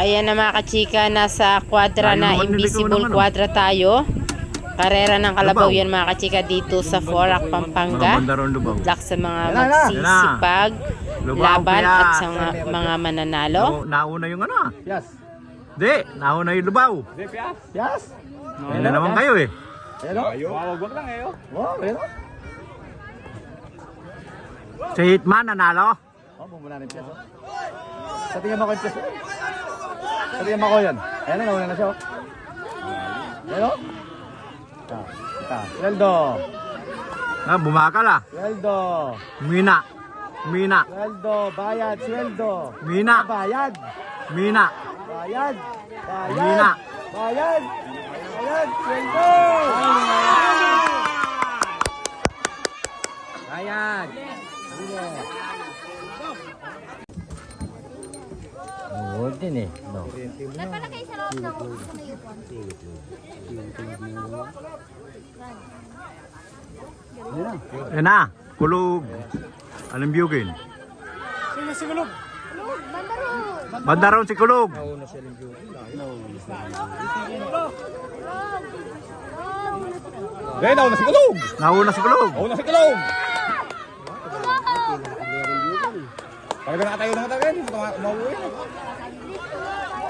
Ayan na mga kachika, nasa kwadra na invisible oh. kwadra tayo. Karera ng Kalabaw yan mga kachika dito sa Forak, Mga Pampanga. luck sa mga magsisipag, laban at sa mga, mga mananalo. Na- nauna yung ano. Yes. Di, nauna yung lubaw. Yes. Yan na naman kayo eh. Ayan o. Wawagwag lang eh. Oh, ayan o. Si Hitman nanalo. Oh, bumula piyes o. Sa tingin mo ko yung piyes o. Sa tingin mo ko yun. Ayan na, nauna na siya o. Ayan o. Ita, ita. Sweldo. Ah, bumakal ah. Sweldo. Mina. Mina. Sweldo. Bayad. Sweldo. Mina. Bayad. Mina. Bayad. Bayad. Mina. Bayad. Bayad. Sweldo. Bayad. Oo din eh. No. Sa loob ng na Yan na. Kulog. Anong biyugin? Loob, bandaro. Bandaron si Kulog. Eh, nauna si Kulog. Nauna si Kulog. Nauna si Kulog. Talaga nakatayo na matagal. Mauwi.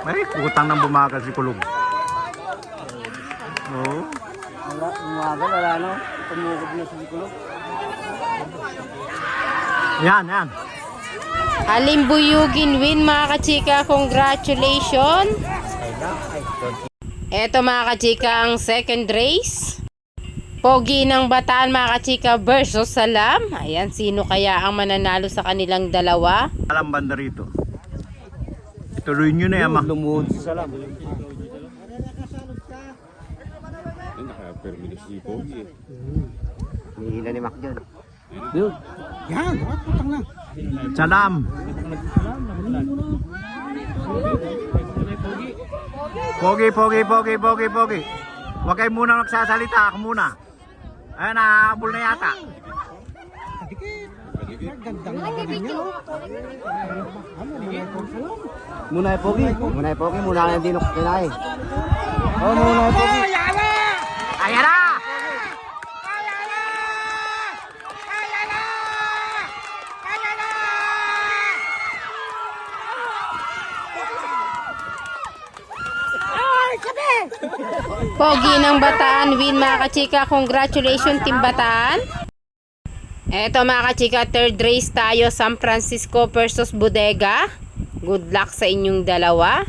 May utang ng bumakal si Kulog. Oo. Wala, umaga, wala no. Tumugod na si Kulog. Yan, yan. Alimbuyugin win mga kachika, congratulations! Eto mga kachika ang second race. Pogi ng Bataan mga kachika versus Salam. Ayan, sino kaya ang mananalo sa kanilang dalawa? Alam banda rito. Tuloy nyo na yan, ma. Lumuhod si Salam. Hihila ni Mac dyan. Yan, putang na. Salam. Pogi, pogi, pogi, pogi, pogi. Huwag kayo muna magsasalita. Ako muna. Ayan, nakahabol na yata. Muna ay pogi. Muna ay pogi. Muna ay dinok kinay. Oh, muna ay pogi. Ayan na! Pogi ng Bataan win mga kachika. Congratulations Team Bataan. Eto mga kachika, third race tayo San Francisco versus Bodega. Good luck sa inyong dalawa.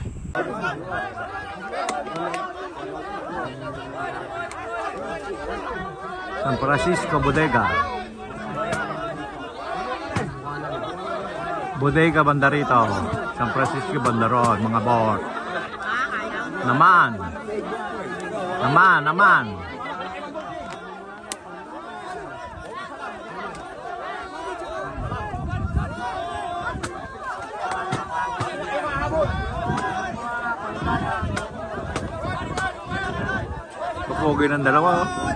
San Francisco Bodega. Bodega Bandarito. San Francisco Bandaron, mga bor. Naman. Naman, naman. Pupugi ng dalawa. Oh.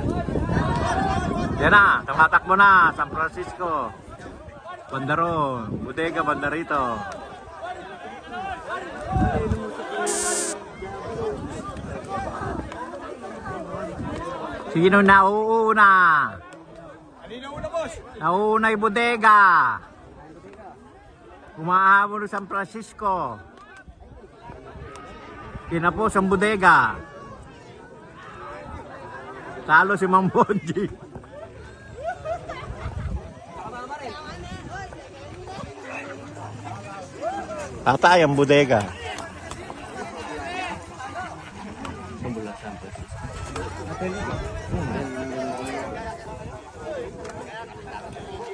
Yan na, tumatakbo na, San Francisco. Bandaron, Bodega Bandarito. Sino nauuna? Kanina una, boss. Nauuna yung Bodega. Humahabol ng San Francisco. Kinapos ang Bodega. Talo si Mang Bonji. Tatay ang bodega. Thank you. Ừ.